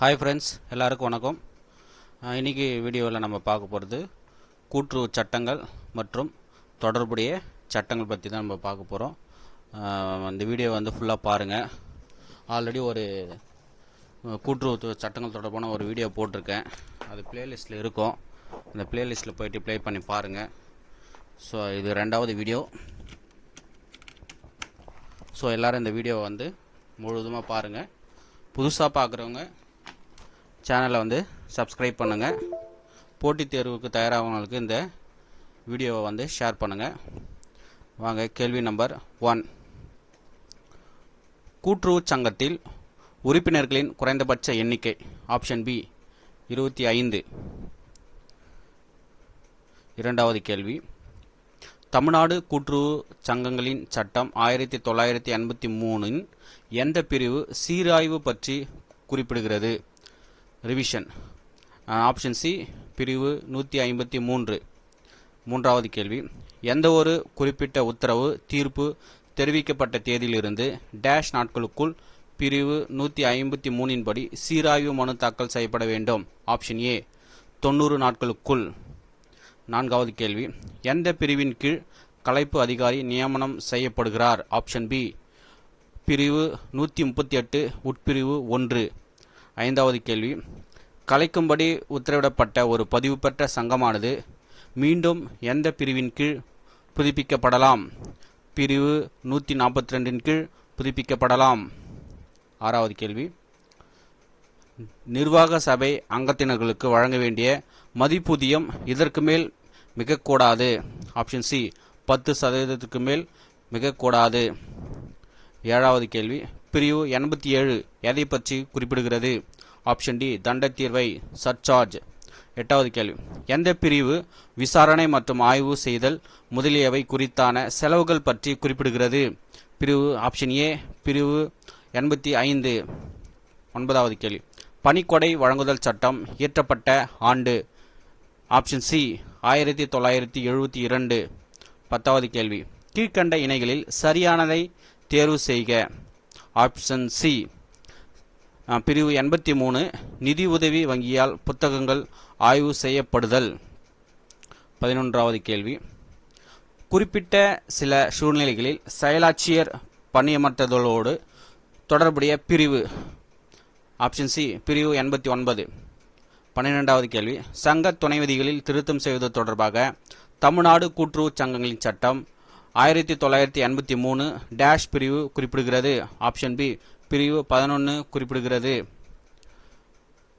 Hi friends எல்லாருக்கும் வணக்கம். இன்றைக்கி இன்னைக்கு வீடியோவில் நம்ம பார்க்க போகிறது கூட்டுறவு சட்டங்கள் மற்றும் தொடர்புடைய சட்டங்கள் பற்றி தான் நம்ம பார்க்க போகிறோம் அந்த வீடியோ வந்து ஃபுல்லாக பாருங்கள் ஆல்ரெடி ஒரு கூட்டுறவு சட்டங்கள் தொடர்பான ஒரு வீடியோ போட்டிருக்கேன். அது பிளேலிஸ்ட்டில் இருக்கும். அந்த பிளேலிஸ்ட்டில் போயிட்டு ப்ளே பண்ணி பாருங்கள் ஸோ இது ரெண்டாவது வீடியோ. ஸோ எல்லோரும் இந்த வீடியோவை வந்து முழுவதுமாக பாருங்கள் புதுசாக பார்க்குறவங்க சேனலை வந்து சப்ஸ்கிரைப் பண்ணுங்கள் போட்டித் தேர்வுக்கு தயாராகவங்களுக்கு இந்த வீடியோவை வந்து ஷேர் பண்ணுங்கள் வாங்க கேள்வி நம்பர் ஒன் கூட்டுறவு சங்கத்தில் உறுப்பினர்களின் குறைந்தபட்ச எண்ணிக்கை ஆப்ஷன் பி இருபத்தி ஐந்து. இரண்டாவது கேள்வி. தமிழ்நாடு கூட்டுறவு சங்கங்களின் சட்டம் ஆயிரத்தி தொள்ளாயிரத்தி எண்பத்தி மூணின் எந்த பிரிவு சீராய்வு பற்றி குறிப்பிடுகிறது? ரிவிஷன் ஆப்ஷன் சி பிரிவு நூற்றி ஐம்பத்தி மூன்று. மூன்றாவது கேள்வி. எந்த ஒரு குறிப்பிட்ட உத்தரவு தீர்ப்பு தெரிவிக்கப்பட்ட தேதியிலிருந்து டேஷ் நாட்களுக்குள் பிரிவு நூற்றி ஐம்பத்தி மூணின் படி சீராய்வு மனு தாக்கல் செய்யப்பட வேண்டும். ஆப்ஷன் ஏ தொண்ணூறு நாட்களுக்குள். நான்காவது கேள்வி. எந்த பிரிவின் கீழ் கலைப்பு அதிகாரி நியமனம் செய்யப்படுகிறார்? ஆப்ஷன் பி பிரிவு நூற்றி முப்பத்தி எட்டு உட்பிரிவு ஒன்று. ஐந்தாவது கேள்வி. கலைக்கும்படி உத்தரவிடப்பட்ட ஒரு பதிவு பெற்ற சங்கமானது மீண்டும் எந்த பிரிவின் கீழ் புதுப்பிக்கப்படலாம்? பிரிவு நூற்றி நாற்பத்தி ரெண்டின் கீழ் புதுப்பிக்கப்படலாம். ஆறாவது கேள்வி. நிர்வாக சபை அங்கத்தினர்களுக்கு வழங்க வேண்டிய மதிப்பூதியம் இதற்கு மேல் மிகக்கூடாது. ஆப்ஷன் சி பத்து சதவீதத்துக்கு மேல் மிகக்கூடாது. ஏழாவது கேள்வி. பிரிவு எண்பத்தி ஏழு எதை பற்றி குறிப்பிடுகிறது? ஆப்ஷன் டி தண்ட தீர்வை சர்சார்ஜ். எட்டாவது கேள்வி. எந்த பிரிவு விசாரணை மற்றும் ஆய்வு செய்தல் முதலியவை குறித்தான செலவுகள் பற்றி குறிப்பிடுகிறது? பிரிவு ஆப்ஷன் ஏ பிரிவு எண்பத்தி ஐந்து. ஒன்பதாவது கேள்வி. பணிக்கொடை வழங்குதல் சட்டம் இயற்றப்பட்ட ஆண்டு. ஆப்ஷன் சி ஆயிரத்தி தொள்ளாயிரத்தி எழுபத்தி இரண்டு. பத்தாவது கேள்வி. கீழ்க்கண்ட இணைகளில் சரியானதை தேர்வு செய்க. ஆப்ஷன் சி பிரிவு எண்பத்தி மூணு நிதி உதவி வங்கியால் புத்தகங்கள் ஆய்வு செய்யப்படுதல். பதினொன்றாவது கேள்வி. குறிப்பிட்ட சில சூழ்நிலைகளில் செயலாட்சியர் பணியமர்த்ததலோடு தொடர்புடைய பிரிவு. ஆப்ஷன் சி பிரிவு எண்பத்தி ஒன்பது. பன்னிரெண்டாவது கேள்வி. சங்க துணைவதிகளில் திருத்தம் செய்வது தொடர்பாக தமிழ்நாடு கூட்டுறவு சங்கங்களின் சட்டம் ஆயிரத்தி தொள்ளாயிரத்தி எண்பத்தி மூணு டேஷ் பிரிவு குறிப்பிடுகிறது. ஆப்ஷன் பி பிரிவு பதினொன்று குறிப்பிடுகிறது.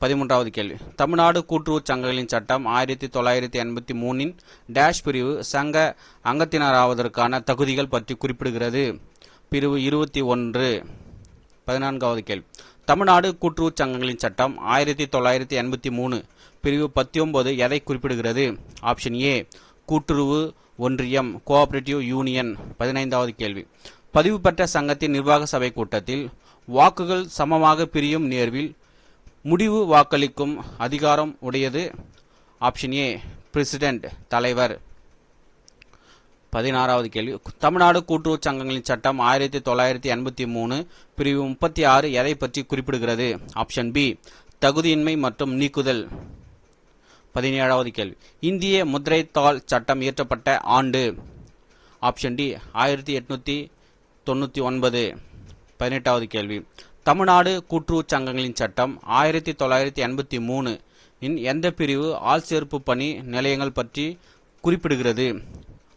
பதிமூன்றாவது கேள்வி. தமிழ்நாடு கூட்டுறவு சங்கங்களின் சட்டம் ஆயிரத்தி தொள்ளாயிரத்தி எண்பத்தி மூணின் டேஷ் பிரிவு சங்க அங்கத்தினராவதற்கான தகுதிகள் பற்றி குறிப்பிடுகிறது. பிரிவு இருபத்தி ஒன்று. பதினான்காவது கேள்வி. தமிழ்நாடு கூட்டுறவு சங்கங்களின் சட்டம் ஆயிரத்தி தொள்ளாயிரத்தி எண்பத்தி மூணு. பிரிவு பத்தொன்பது எதை குறிப்பிடுகிறது? ஆப்ஷன் ஏ கூட்டுறவு ஒன்றியம் கோஆபரேட்டிவ் யூனியன். பதினைந்தாவது கேள்வி. பதிவு பெற்ற சங்கத்தின் நிர்வாக சபை கூட்டத்தில் வாக்குகள் சமமாக பிரியும் நேர்வில் முடிவு வாக்களிக்கும் அதிகாரம் உடையது. ஆப்ஷன் ஏ பிரசிடென்ட் தலைவர். பதினாறாவது கேள்வி. தமிழ்நாடு கூட்டுறவு சங்கங்களின் சட்டம் ஆயிரத்தி தொள்ளாயிரத்தி எண்பத்தி மூணு பிரிவு முப்பத்தி ஆறு எதை பற்றி குறிப்பிடுகிறது? ஆப்ஷன் பி தகுதியின்மை மற்றும் நீக்குதல். பதினேழாவது கேள்வி. இந்திய முதிரைத்தாள் சட்டம் இயற்றப்பட்ட ஆண்டு. ஆப்ஷன் டி ஆயிரத்தி எட்நூற்றி தொண்ணூற்றி ஒன்பது. பதினெட்டாவது கேள்வி. தமிழ்நாடு கூட்டுறவு சங்கங்களின் சட்டம் ஆயிரத்தி தொள்ளாயிரத்தி எண்பத்தி மூணு இன் எந்த பிரிவு ஆள் சேர்ப்பு பணி நிலையங்கள் பற்றி குறிப்பிடுகிறது?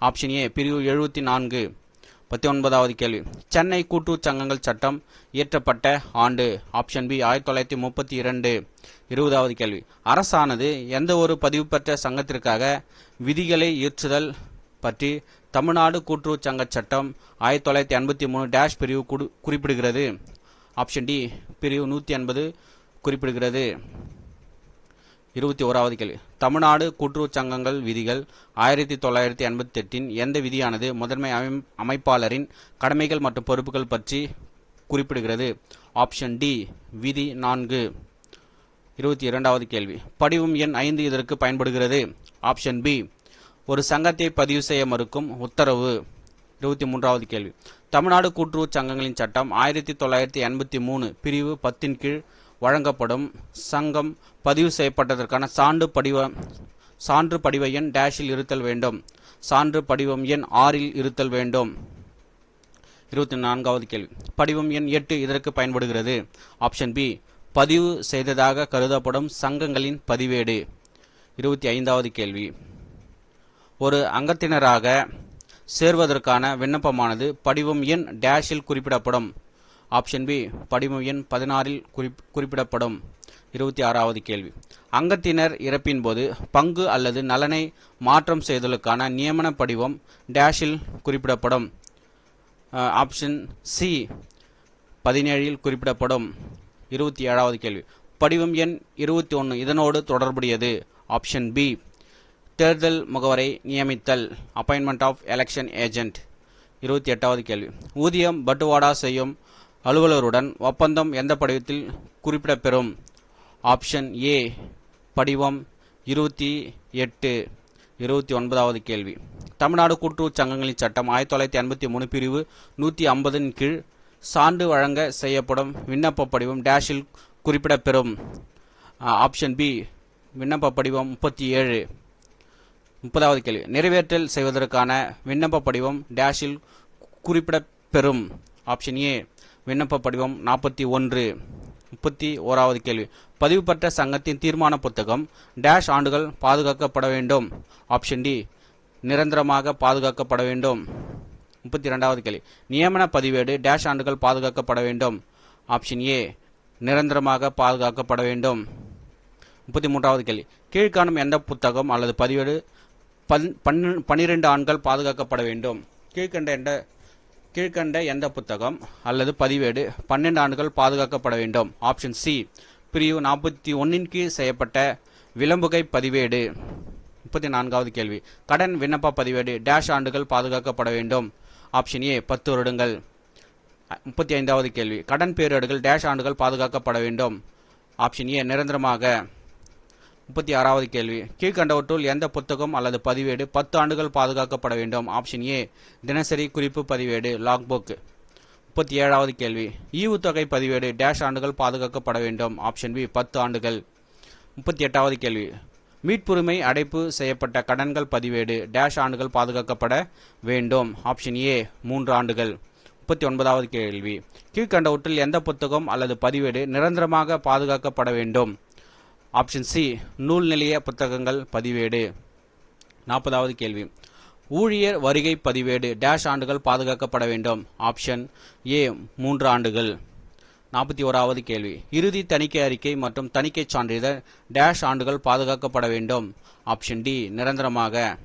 ஆப்ஷன் ஏ பிரிவு எழுபத்தி நான்கு. பத்தி ஒன்பதாவது கேள்வி. சென்னை கூட்டுறவு சங்கங்கள் சட்டம் இயற்றப்பட்ட ஆண்டு. ஆப்ஷன் பி ஆயிரத்தி தொள்ளாயிரத்தி முப்பத்தி இரண்டு. இருபதாவது கேள்வி. அரசானது எந்த ஒரு பதிவு பெற்ற சங்கத்திற்காக விதிகளை இயற்றுதல் பற்றி தமிழ்நாடு கூட்டுறவு சங்க சட்டம் ஆயிரத்தி தொள்ளாயிரத்தி எண்பத்தி மூணு டேஷ் பிரிவு குடு- குறிப்பிடுகிறது. ஆப்ஷன் டி பிரிவு நூற்றி எண்பது குறிப்பிடுகிறது. இருபத்தி ஓராவது கேள்வி. தமிழ்நாடு கூட்டுறவு சங்கங்கள் விதிகள் ஆயிரத்தி தொள்ளாயிரத்தி எண்பத்தி எட்டின் எந்த விதியானது முதன்மை அமை- அமைப்பாளரின் கடமைகள் மற்றும் பொறுப்புகள் பற்றி குறிப்பிடுகிறது? ஆப்ஷன் டி விதி நான்கு. இருபத்தி இரண்டாவது கேள்வி. படிவம் எண் ஐந்து இதற்கு பயன்படுகிறது. ஆப்ஷன் பி ஒரு சங்கத்தை பதிவு செய்ய மறுக்கும் உத்தரவு. இருபத்தி மூன்றாவது கேள்வி. தமிழ்நாடு கூட்டுறவு சங்கங்களின் சட்டம் ஆயிரத்தி தொள்ளாயிரத்தி எண்பத்தி மூணு பிரிவு பத்தின் கீழ் வழங்கப்படும். சங்கம் பதிவு செய்யப்பட்டதற்கான சான்று படிவ சான்று படிவ எண் டேஷில் இருத்தல் வேண்டும். சான்று படிவம் எண் ஆறில் இருத்தல் வேண்டும். இருபத்தி நான்காவது கேள்வி. படிவம் எண் எட்டு இதற்கு பயன்படுகிறது. Option B. பதிவு செய்ததாக கருதப்படும் சங்கங்களின் பதிவேடு. இருபத்தி ஐந்தாவது கேள்வி. ஒரு அங்கத்தினராக சேர்வதற்கான விண்ணப்பமானது படிவம் எண் டேஷில் குறிப்பிடப்படும். ஆப்ஷன் பி படிவம் எண் பதினாறில் குறிப் குறிப்பிடப்படும். இருபத்தி ஆறாவது கேள்வி. அங்கத்தினர் இறப்பின் போது பங்கு அல்லது நலனை மாற்றம் செய்தலுக்கான நியமன படிவம் டேஷில் குறிப்பிடப்படும். ஆப்ஷன் சி பதினேழில் குறிப்பிடப்படும். இருபத்தி ஏழாவது கேள்வி. படிவம் எண் இருபத்தி ஒன்று இதனோடு தொடர்புடையது. ஆப்ஷன் பி தேர்தல் முகவரை நியமித்தல் அப்பாயின்மெண்ட் ஆஃப் எலெக்ஷன் ஏஜென்ட் இருபத்தி எட்டாவது கேள்வி. ஊதியம் பட்டுவாடா செய்யும் அலுவலருடன் ஒப்பந்தம் எந்த படிவத்தில் குறிப்பிடப்பெறும்? ஆப்ஷன் ஏ படிவம் இருபத்தி எட்டு. இருபத்தி ஒன்பதாவது கேள்வி. தமிழ்நாடு கூட்டுறவு சங்கங்களின் சட்டம் ஆயிரத்தி தொள்ளாயிரத்தி எண்பத்தி மூணு பிரிவு நூற்றி ஐம்பதின் கீழ் சான்று வழங்க செய்யப்படும் விண்ணப்ப படிவம் டேஷில் குறிப்பிடப்பெறும். ஆப்ஷன் பி விண்ணப்ப படிவம் முப்பத்தி ஏழு. முப்பதாவது கேள்வி. நிறைவேற்றல் செய்வதற்கான விண்ணப்ப படிவம் டேஷில் குறிப்பிடப்பெறும். ஆப்ஷன் ஏ விண்ணப்ப படிவம் நாற்பத்தி ஒன்று. முப்பத்தி ஓராவது கேள்வி. பதிவு பெற்ற சங்கத்தின் தீர்மான புத்தகம் டேஷ் ஆண்டுகள் பாதுகாக்கப்பட வேண்டும். ஆப்ஷன் டி நிரந்தரமாக பாதுகாக்கப்பட வேண்டும். முப்பத்தி ரெண்டாவது கேள்வி. நியமன பதிவேடு டேஷ் ஆண்டுகள் பாதுகாக்கப்பட வேண்டும். ஆப்ஷன் ஏ நிரந்தரமாக பாதுகாக்கப்பட வேண்டும். முப்பத்தி மூன்றாவது கேள்வி. கீழ்காணும் எந்த புத்தகம் அல்லது பதிவேடு பன் பன் பன்னிரெண்டு ஆண்கள் பாதுகாக்கப்பட வேண்டும். கீழ்கண்ட எந்த கீழ்கண்ட எந்த புத்தகம் அல்லது பதிவேடு பன்னெண்டு ஆண்டுகள் பாதுகாக்கப்பட வேண்டும். ஆப்ஷன் சி பிரிவு நாற்பத்தி ஒன்னின் கீழ் செய்யப்பட்ட விளம்புகை பதிவேடு. முப்பத்தி நான்காவது கேள்வி. கடன் விண்ணப்ப பதிவேடு டேஷ் ஆண்டுகள் பாதுகாக்கப்பட வேண்டும். ஆப்ஷன் ஏ பத்து வருடங்கள். முப்பத்தி ஐந்தாவது கேள்வி. கடன் பேரேடுகள் டேஷ் ஆண்டுகள் பாதுகாக்கப்பட வேண்டும். ஆப்ஷன் ஏ நிரந்தரமாக முப்பத்தி ஆறாவது கேள்வி. கீழ்கண்டவற்றுள் எந்த புத்தகம் அல்லது பதிவேடு பத்து ஆண்டுகள் பாதுகாக்கப்பட வேண்டும்? ஆப்ஷன் ஏ தினசரி குறிப்பு பதிவேடு லாக் புக் முப்பத்தி ஏழாவது கேள்வி. ஈவுத்தொகை பதிவேடு டேஷ் ஆண்டுகள் பாதுகாக்கப்பட வேண்டும்? ஆப்ஷன் பி பத்து ஆண்டுகள். முப்பத்தி எட்டாவது கேள்வி. மீட்புரிமை அடைப்பு செய்யப்பட்ட கடன்கள் பதிவேடு டேஷ் ஆண்டுகள் பாதுகாக்கப்பட வேண்டும்? ஆப்ஷன் ஏ மூன்று ஆண்டுகள். முப்பத்தி ஒன்பதாவது கேள்வி. கீழ்கண்டவற்றில் எந்த புத்தகம் அல்லது பதிவேடு நிரந்தரமாக பாதுகாக்கப்பட வேண்டும்? ஆப்ஷன் சி நூல் நிலைய புத்தகங்கள் பதிவேடு. நாற்பதாவது கேள்வி. ஊழியர் வருகை பதிவேடு டேஷ் ஆண்டுகள் பாதுகாக்கப்பட வேண்டும். ஆப்ஷன் ஏ மூன்று ஆண்டுகள். நாற்பத்தி ஓராவது கேள்வி. இறுதி தணிக்கை அறிக்கை மற்றும் தணிக்கை சான்றிதழ் டேஷ் ஆண்டுகள் பாதுகாக்கப்பட வேண்டும். ஆப்ஷன் டி நிரந்தரமாக.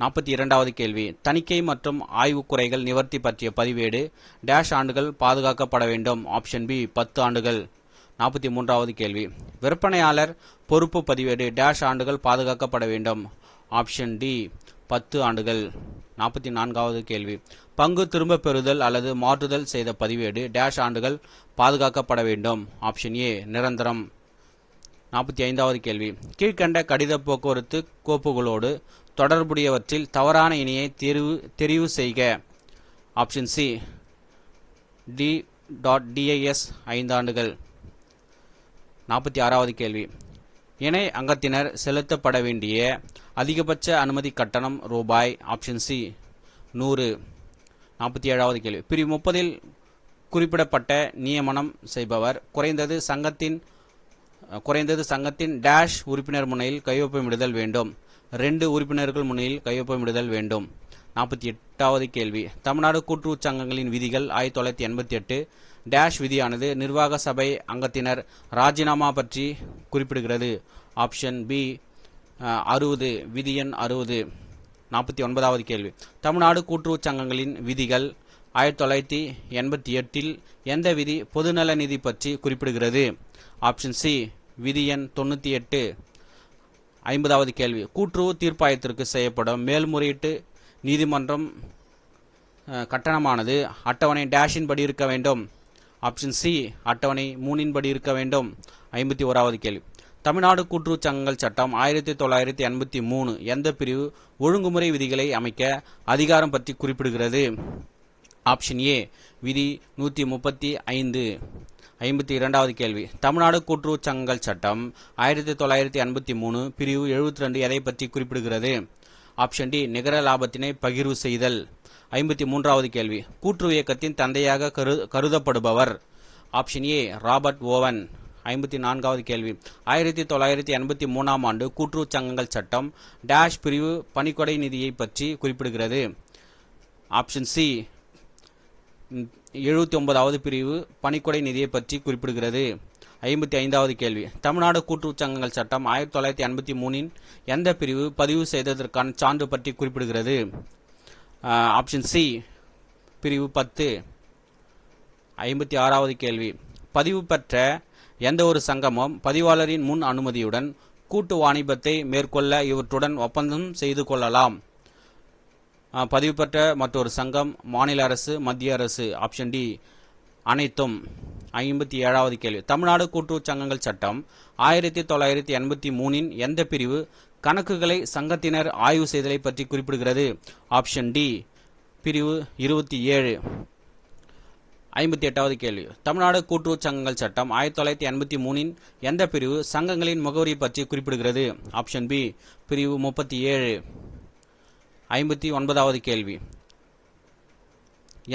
நாற்பத்தி இரண்டாவது கேள்வி. தணிக்கை மற்றும் ஆய்வு குறைகள் நிவர்த்தி பற்றிய பதிவேடு டேஷ் ஆண்டுகள் பாதுகாக்கப்பட வேண்டும். ஆப்ஷன் பி பத்து ஆண்டுகள். நாற்பத்தி மூன்றாவது கேள்வி. விற்பனையாளர் பொறுப்பு பதிவேடு டேஷ் ஆண்டுகள் பாதுகாக்கப்பட வேண்டும். ஆப்ஷன் டி பத்து ஆண்டுகள். நாற்பத்தி நான்காவது கேள்வி. பங்கு திரும்பப் பெறுதல் அல்லது மாற்றுதல் செய்த பதிவேடு டேஷ் ஆண்டுகள் பாதுகாக்கப்பட வேண்டும். ஆப்ஷன் ஏ நிரந்தரம். நாற்பத்தி ஐந்தாவது கேள்வி. கீழ்கண்ட கடித போக்குவரத்து கோப்புகளோடு தொடர்புடையவற்றில் தவறான இணையை தெரிவு தெரிவு செய்க. Option C D dot DIS ஐந்தாண்டுகள் நாற்பத்தி ஆறாவது கேள்வி. இணை அங்கத்தினர் செலுத்தப்பட வேண்டிய அதிகபட்ச அனுமதி கட்டணம் ரூபாய் ஆப்ஷன் சி நூறு. நாற்பத்தி ஏழாவது கேள்வி. பிரிவு முப்பதில் குறிப்பிடப்பட்ட நியமனம் செய்பவர் குறைந்தது சங்கத்தின் குறைந்தது சங்கத்தின் டேஷ் உறுப்பினர் முனையில் கையொப்பமிடுதல் வேண்டும். ரெண்டு உறுப்பினர்கள் முனையில் கையொப்பமிடுதல் வேண்டும். நாற்பத்தி எட்டாவது கேள்வி. தமிழ்நாடு கூட்டுறவு சங்கங்களின் விதிகள் ஆயிரத்தி தொள்ளாயிரத்தி எண்பத்தி எட்டு டேஷ் விதியானது நிர்வாக சபை அங்கத்தினர் ராஜினாமா பற்றி குறிப்பிடுகிறது. ஆப்ஷன் பி அறுபது விதி எண் அறுபது. நாற்பத்தி ஒன்பதாவது கேள்வி. தமிழ்நாடு கூட்டுறவு சங்கங்களின் விதிகள் ஆயிரத்தி தொள்ளாயிரத்தி எண்பத்தி எட்டில் எந்த விதி பொதுநல நிதி பற்றி குறிப்பிடுகிறது? ஆப்ஷன் சி விதி எண் தொண்ணூற்றி எட்டு. ஐம்பதாவது கேள்வி. கூட்டுறவு தீர்ப்பாயத்திற்கு செய்யப்படும் மேல்முறையீட்டு நீதிமன்றம் கட்டணமானது அட்டவணை டேஷின் படி இருக்க வேண்டும். ஆப்ஷன் சி அட்டவணை மூணின்படி இருக்க வேண்டும். ஐம்பத்தி ஓராவது கேள்வி. தமிழ்நாடு கூட்டுறவு சங்கங்கள் சட்டம் ஆயிரத்தி தொள்ளாயிரத்தி எண்பத்தி மூணு எந்த பிரிவு ஒழுங்குமுறை விதிகளை அமைக்க அதிகாரம் பற்றி குறிப்பிடுகிறது? ஆப்ஷன் ஏ விதி நூற்றி முப்பத்தி ஐந்து. ஐம்பத்தி இரண்டாவது கேள்வி. தமிழ்நாடு கூட்டுறவு சங்கங்கள் சட்டம் ஆயிரத்தி தொள்ளாயிரத்தி ஐம்பத்தி மூணு பிரிவு எழுபத்தி ரெண்டு எதை பற்றி குறிப்பிடுகிறது? ஆப்ஷன் டி நிகர லாபத்தினை பகிர்வு செய்தல். ஐம்பத்தி மூன்றாவது கேள்வி. கூட்டுறவு இயக்கத்தின் தந்தையாக கரு கருதப்படுபவர். Option A Robert Owen. ஐம்பத்தி நான்காவது கேள்வி. ஆயிரத்தி தொள்ளாயிரத்தி எண்பத்தி மூணாம் ஆண்டு கூட்டுறவு சங்கங்கள் சட்டம் டேஷ் பிரிவு பணிக்கொடை நிதியை பற்றி குறிப்பிடுகிறது. ஆப்ஷன் சி எழுபத்தி ஒன்பதாவது பிரிவு பணிக்கொடை நிதியை பற்றி குறிப்பிடுகிறது. ஐம்பத்தி ஐந்தாவது கேள்வி. தமிழ்நாடு கூட்டுறவு சங்கங்கள் சட்டம் ஆயிரத்தி தொள்ளாயிரத்தி எண்பத்தி மூணின் எந்த பிரிவு பதிவு செய்ததற்கான சான்று பற்றி குறிப்பிடுகிறது. ஆப்ஷன் சி பிரிவு பத்து. ஐம்பத்தி ஆறாவது கேள்வி. பதிவு பெற்ற எந்த ஒரு சங்கமும் பதிவாளரின் முன் அனுமதியுடன் கூட்டு வாணிபத்தை மேற்கொள்ள இவற்றுடன் ஒப்பந்தம் செய்து கொள்ளலாம். பதிவு பெற்ற மற்றொரு சங்கம் மாநில அரசு மத்திய அரசு. ஆப்ஷன் டி அனைத்தும். ஐம்பத்தி ஏழாவது கேள்வி. தமிழ்நாடு கூட்டுறவு சங்கங்கள் சட்டம் ஆயிரத்தி தொள்ளாயிரத்தி எண்பத்தி மூணின் எந்த பிரிவு கணக்குகளை சங்கத்தினர் ஆய்வு செய்தலை பற்றி குறிப்பிடுகிறது. ஆப்ஷன் டி பிரிவு இருபத்தி ஏழு. ஐம்பத்தி எட்டாவது கேள்வி. தமிழ்நாடு கூட்டுறவு சங்கங்கள் சட்டம் ஆயிரத்தி தொள்ளாயிரத்தி எண்பத்தி மூணின் எந்த பிரிவு சங்கங்களின் முகவரி பற்றி குறிப்பிடுகிறது? ஆப்ஷன் பி பிரிவு முப்பத்தி ஏழு. ஐம்பத்தி ஒன்பதாவது கேள்வி.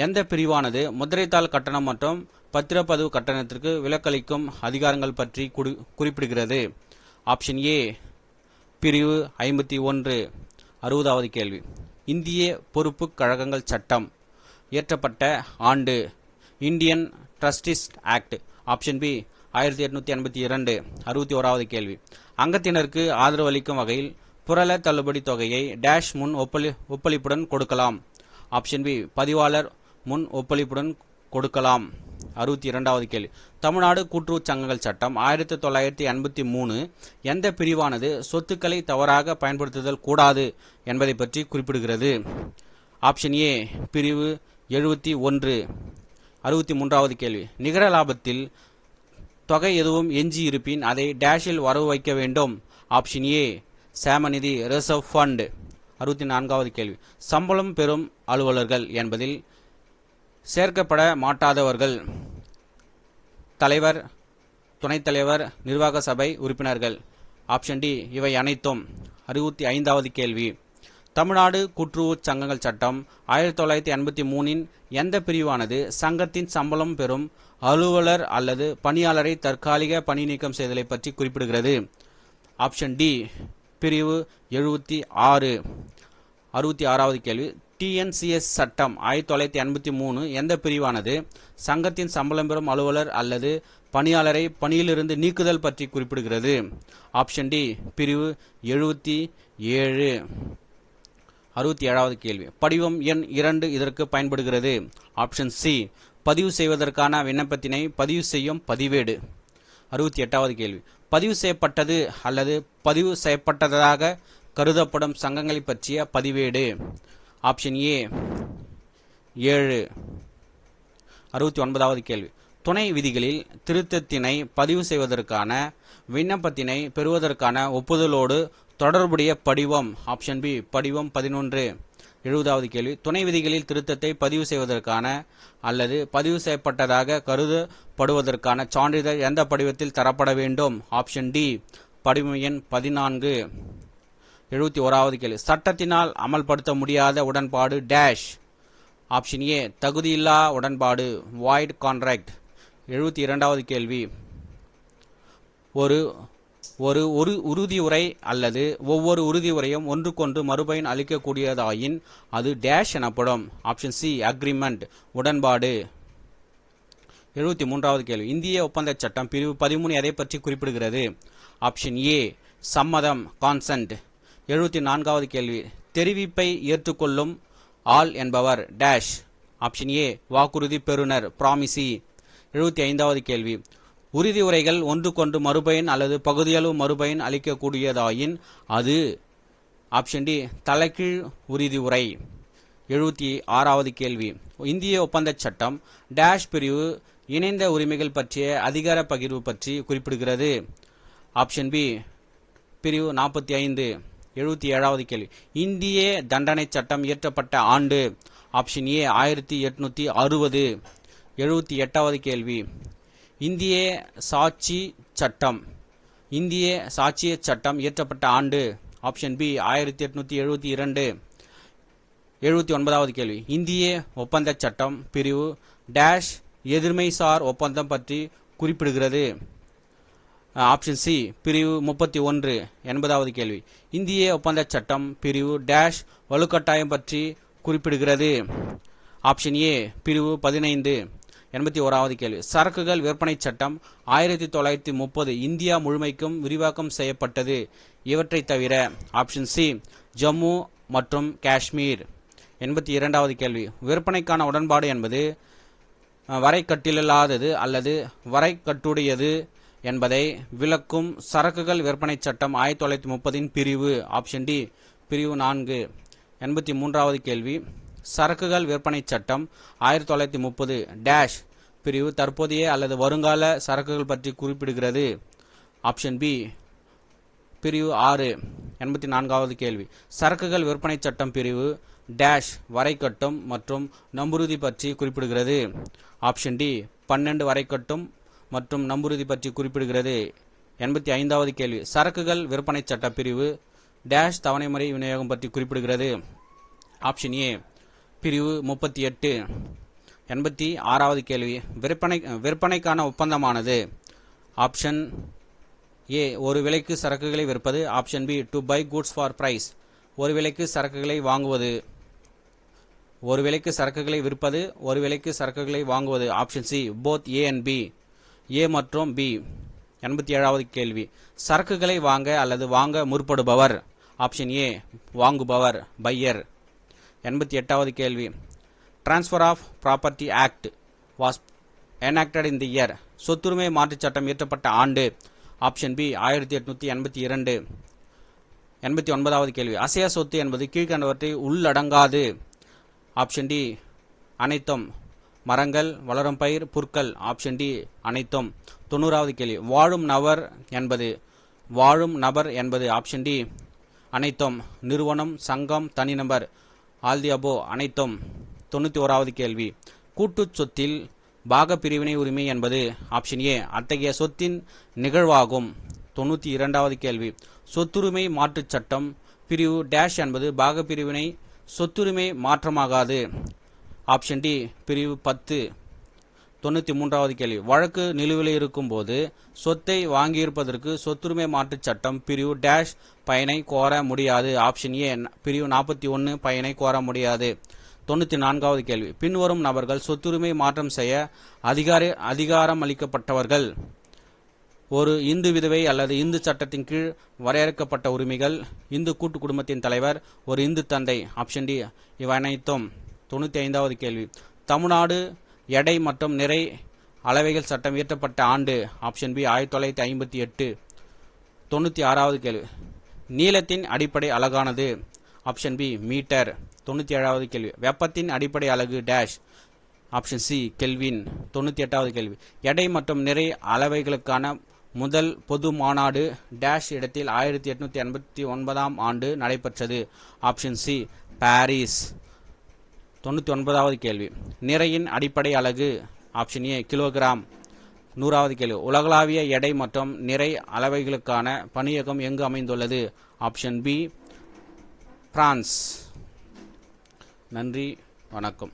எந்த பிரிவானது முதிரைத்தாள் கட்டணம் மற்றும் பத்திரப்பதிவு கட்டணத்திற்கு விலக்களிக்கும் அதிகாரங்கள் பற்றி குறிப்பிடுகிறது? ஆப்ஷன் ஏ பிரிவு ஐம்பத்தி ஒன்று. அறுபதாவது கேள்வி. இந்திய பொறுப்புக் கழகங்கள் சட்டம் இயற்றப்பட்ட ஆண்டு. Indian trustees act option B ஆயிரத்தி எட்நூத்தி எண்பத்தி இரண்டு. அறுபத்தி ஓராவது கேள்வி. அங்கத்தினருக்கு ஆதரவு அளிக்கும் வகையில் புரள தள்ளுபடி தொகையை டேஷ் முன் ஒப்பளி ஒப்பளிப்புடன் கொடுக்கலாம். ஆப்ஷன் பி பதிவாளர் முன் ஒப்பளிப்புடன் கொடுக்கலாம். அறுபத்தி இரண்டாவது கேள்வி. தமிழ்நாடு கூட்டுறவு சங்கங்கள் சட்டம் ஆயிரத்தி தொள்ளாயிரத்தி எண்பத்தி மூணு எந்த பிரிவானது சொத்துக்களை தவறாக பயன்படுத்துதல் கூடாது என்பதை பற்றி குறிப்பிடுகிறது. ஆப்ஷன் ஏ பிரிவு எழுபத்தி ஒன்று. அறுபத்தி மூன்றாவது கேள்வி. நிகர லாபத்தில் தொகை எதுவும் எஞ்சி இருப்பின் அதை டேஷில் வரவு வைக்க வேண்டும். ஆப்ஷன் ஏ சேமநிதி ரிசர்வ் ஃபண்ட். அறுபத்தி நான்காவது கேள்வி. சம்பளம் பெறும் அலுவலர்கள் என்பதில் சேர்க்கப்பட மாட்டாதவர்கள். தலைவர் துணைத் தலைவர் நிர்வாக சபை உறுப்பினர்கள். ஆப்ஷன் டி இவை அனைத்தும் அறுபத்தி ஐந்தாவது கேள்வி. தமிழ்நாடு கூட்டுறவு சங்கங்கள் சட்டம் ஆயிரத்தி தொள்ளாயிரத்தி எண்பத்தி மூணின் எந்த பிரிவானது சங்கத்தின் சம்பளம் பெறும் அலுவலர் அல்லது பணியாளரை தற்காலிக பணி நீக்கம் செய்தலை பற்றி குறிப்பிடுகிறது. ஆப்ஷன் டி பிரிவு எழுபத்தி ஆறு. அறுபத்தி ஆறாவது கேள்வி டிஎன்சிஎஸ் சட்டம் ஆயிரத்தி தொள்ளாயிரத்தி எண்பத்தி மூணு எந்த பிரிவானது? சங்கத்தின் சம்பளம் பெறும் அலுவலர் அல்லது பணியாளரை பணியிலிருந்து நீக்குதல் பற்றி குறிப்பிடுகிறது. ஆப்ஷன் டி பிரிவு எழுபத்தி ஏழு. அறுபத்தி ஏழாவது கேள்வி. படிவம் எண் இரண்டு இதற்கு பயன்படுகிறது. ஆப்ஷன் சி பதிவு செய்வதற்கான விண்ணப்பத்தினை பதிவு செய்யும் பதிவேடு. அறுபத்தி எட்டாவது கேள்வி. பதிவு செய்யப்பட்டது அல்லது பதிவு செய்யப்பட்டதாக கருதப்படும் சங்கங்களை பற்றிய பதிவேடு. ஆப்ஷன் ஏ ஏழு. அறுபத்தி ஒன்பதாவது கேள்வி. துணை விதிகளில் திருத்தத்தினை பதிவு செய்வதற்கான விண்ணப்பத்தினை பெறுவதற்கான ஒப்புதலோடு தொடர்புடைய படிவம் ஆப்ஷன் பி படிவம் பதினொன்று. எழுபதாவது கேள்வி. துணை விதிகளில் திருத்தத்தை பதிவு செய்வதற்கான அல்லது பதிவு செய்யப்பட்டதாக கருதப்படுவதற்கான சான்றிதழ் எந்த படிவத்தில் தரப்பட வேண்டும்? ஆப்ஷன் டி படிவம் எண் பதினான்கு. எழுபத்தி ஓராவது கேள்வி. சட்டத்தினால் அமல்படுத்த முடியாத உடன்பாடு டேஷ் ஆப்ஷன் ஏ தகுதியில்லா உடன்பாடு வாய்ட் கான்ட்ராக்ட் எழுபத்தி இரண்டாவது கேள்வி. ஒரு ஒரு ஒரு உறுதி உரை அல்லது ஒவ்வொரு உறுதி உரையும் ஒன்றுக்கொன்று மறுபயன் அளிக்கக்கூடியதாயின் அது டேஷ் எனப்படும். ஆப்ஷன் சி அக்ரிமெண்ட் உடன்பாடு. எழுபத்தி மூன்றாவது கேள்வி. இந்திய ஒப்பந்த சட்டம் பிரிவு பதிமூணு எதை பற்றி குறிப்பிடுகிறது? ஆப்ஷன் ஏ சம்மதம் கான்சென்ட் எழுபத்தி நான்காவது கேள்வி. தெரிவிப்பை ஏற்றுக்கொள்ளும் ஆள் என்பவர் டேஷ் ஆப்ஷன் ஏ வாக்குறுதி பெறுநர் ப்ராமிசி e. எழுபத்தி ஐந்தாவது கேள்வி. உறுதி உரைகள் ஒன்றுக்கொன்று மறுபயன் அல்லது பகுதியளவு மறுபயன் அளிக்கக்கூடியதாயின் அது ஆப்ஷன் டி தலைகீழ் உறுதி உரை. எழுபத்தி ஆறாவது கேள்வி. இந்திய ஒப்பந்தச் சட்டம் டேஷ் பிரிவு இணைந்த உரிமைகள் பற்றிய அதிகார பகிர்வு பற்றி குறிப்பிடுகிறது. ஆப்ஷன் பி பிரிவு நாற்பத்தி ஐந்து. எழுபத்தி ஏழாவது கேள்வி. இந்திய தண்டனை சட்டம் இயற்றப்பட்ட ஆண்டு. ஆப்ஷன் ஏ ஆயிரத்தி எட்நூத்தி அறுபது. எழுபத்தி எட்டாவது கேள்வி. இந்திய சாட்சி சட்டம். இந்திய சாட்சிய சட்டம் இயற்றப்பட்ட ஆண்டு. ஆப்ஷன் பி ஆயிரத்தி எட்நூத்தி எழுபத்தி இரண்டு. எழுபத்தி ஒன்பதாவது கேள்வி. இந்திய ஒப்பந்த சட்டம் பிரிவு டேஷ் எதிர்மைசார் ஒப்பந்தம் பற்றி குறிப்பிடுகிறது. ஆப்ஷன் சி பிரிவு முப்பத்தி ஒன்று. எண்பதாவது கேள்வி. இந்திய ஒப்பந்த சட்டம் பிரிவு டேஷ் வலுக்கட்டாயம் பற்றி குறிப்பிடுகிறது. ஆப்ஷன் ஏ பிரிவு பதினைந்து. எண்பத்தி ஓராவது கேள்வி. சரக்குகள் விற்பனை சட்டம் ஆயிரத்தி தொள்ளாயிரத்தி முப்பது இந்தியா முழுமைக்கும் விரிவாக்கம் செய்யப்பட்டது. இவற்றை தவிர ஆப்ஷன் சி ஜம்மு மற்றும் காஷ்மீர். எண்பத்தி இரண்டாவது கேள்வி. விற்பனைக்கான உடன்பாடு என்பது அஹ், அல்லது வரைகட்டுடையது என்பதை விளக்கும் சரக்குகள் விற்பனை சட்டம் ஆயிரத்தி தொள்ளாயிரத்தி முப்பதின் பிரிவு ஆப்ஷன் டி பிரிவு நான்கு. எண்பத்தி மூன்றாவது கேள்வி. சரக்குகள் விற்பனை சட்டம் ஆயிரத்தி தொள்ளாயிரத்தி முப்பது டேஷ் பிரிவு தற்போதைய அல்லது வருங்கால சரக்குகள் பற்றி குறிப்பிடுகிறது. ஆப்ஷன் பி பிரிவு ஆறு. எண்பத்தி நான்காவது கேள்வி. சரக்குகள் விற்பனை சட்டம் பிரிவு டேஷ் வரைகட்டும் மற்றும் நம்புறுதி பற்றி குறிப்பிடுகிறது. ஆப்ஷன் டி பன்னெண்டு வரைகட்டும் மற்றும் நம்புறுதி பற்றி குறிப்பிடுகிறது. எண்பத்தி ஐந்தாவது கேள்வி. சரக்குகள் விற்பனை சட்ட பிரிவு டேஷ் தவணை முறை விநியோகம் பற்றி குறிப்பிடுகிறது. ஆப்ஷன் ஏ பிரிவு முப்பத்தி எட்டு எண்பத்தி ஆறாவது கேள்வி. விற்பனை விற்பனைக்கான ஒப்பந்தமானது? ஆப்ஷன் ஏ ஒரு விலைக்கு சரக்குகளை விற்பது. Option B to buy goods for price ஒரு விலைக்கு சரக்குகளை வாங்குவது. ஒரு விலைக்கு சரக்குகளை விற்பது ஒரு விலைக்கு சரக்குகளை வாங்குவது. Option C both A and B A மற்றும் பி? எண்பத்தி ஏழாவது கேள்வி. சரக்குகளை வாங்க அல்லது வாங்க முற்படுபவர்? ஆப்ஷன் ஏ வாங்குபவர் பையர். எண்பத்தி எட்டாவது கேள்வி. Transfer of property act was enacted in the year சொத்துரிமை மாற்றுச் சட்டம் இயற்றப்பட்ட ஆண்டு. ஆப்ஷன் பி ஆயிரத்தி எட்நூற்றி எண்பத்தி இரண்டு. எண்பத்தி ஒன்பதாவது கேள்வி. அசையா சொத்து என்பது கீழ்கண்டவற்றை உள்ளடங்காது. ஆப்ஷன் டி அனைத்தும் மரங்கள் வளரும் பயிர் புற்கள் ஆப்ஷன் டி அனைத்தும். தொண்ணூறாவது கேள்வி. வாழும் நபர் என்பது வாழும் நபர் என்பது ஆப்ஷன் டி அனைத்தும். நிறுவனம் சங்கம் தனிநபர் ஆல் அனைத்தும். தொண்ணூற்றி ஓராவது கேள்வி. கூட்டுச் சொத்தில் பாக பிரிவினை உரிமை என்பது ஆப்ஷன் ஏ அத்தகைய சொத்தின் நிகழ்வாகும். தொண்ணூற்றி இரண்டாவது கேள்வி. சொத்துரிமை மாற்றுச் சட்டம் பிரிவு டேஷ் என்பது பாக பிரிவினை சொத்துரிமை மாற்றமாகாது. ஆப்ஷன் டி பிரிவு பத்து. தொண்ணூற்றி மூன்றாவது கேள்வி. வழக்கு நிலுவையில் இருக்கும்போது சொத்தை வாங்கியிருப்பதற்கு சொத்துரிமை மாற்றுச் சட்டம் பிரிவு டேஷ் பயனை கோர முடியாது. ஆப்ஷன் ஏ பிரிவு நாற்பத்தி ஒன்று பயனை கோர முடியாது. தொண்ணூற்றி நான்காவது கேள்வி. பின்வரும் நபர்கள் சொத்துரிமை மாற்றம் செய்ய அதிகார அதிகாரம் அளிக்கப்பட்டவர்கள் ஒரு இந்து விதவை அல்லது இந்து சட்டத்தின் கீழ் வரையறுக்கப்பட்ட உரிமைகள் இந்து கூட்டு குடும்பத்தின் தலைவர் ஒரு இந்து தந்தை. ஆப்ஷன் டி இவை அனைத்தும். தொண்ணூற்றி ஐந்தாவது கேள்வி. தமிழ்நாடு எடை மற்றும் நிறை அளவைகள் சட்டம் இயற்றப்பட்ட ஆண்டு ஆப்ஷன் பி ஆயிரத்தி தொள்ளாயிரத்தி ஐம்பத்தி எட்டு. தொண்ணூற்றி ஆறாவது கேள்வி. நீளத்தின் அடிப்படை அலகானது ஆப்ஷன் பி மீட்டர் தொண்ணூற்றி ஏழாவது கேள்வி. வெப்பத்தின் அடிப்படை அலகு டேஷ் ஆப்ஷன் சி கெல்வின் தொண்ணூற்றி எட்டாவது கேள்வி. எடை மற்றும் நிறை அளவைகளுக்கான முதல் பொது மாநாடு டேஷ் இடத்தில் ஆயிரத்தி எட்நூற்றி எண்பத்தி ஒன்பதாம் ஆண்டு நடைபெற்றது. ஆப்ஷன் சி பாரிஸ் தொண்ணூற்றி ஒன்பதாவது கேள்வி. நிறையின் அடிப்படை அலகு ஆப்ஷன் ஏ கிலோகிராம் நூறாவது கேள்வி. உலகளாவிய எடை மற்றும் நிறை அளவைகளுக்கான பணியகம் எங்கு அமைந்துள்ளது? ஆப்ஷன் பி பிரான்ஸ் நன்றி வணக்கம்.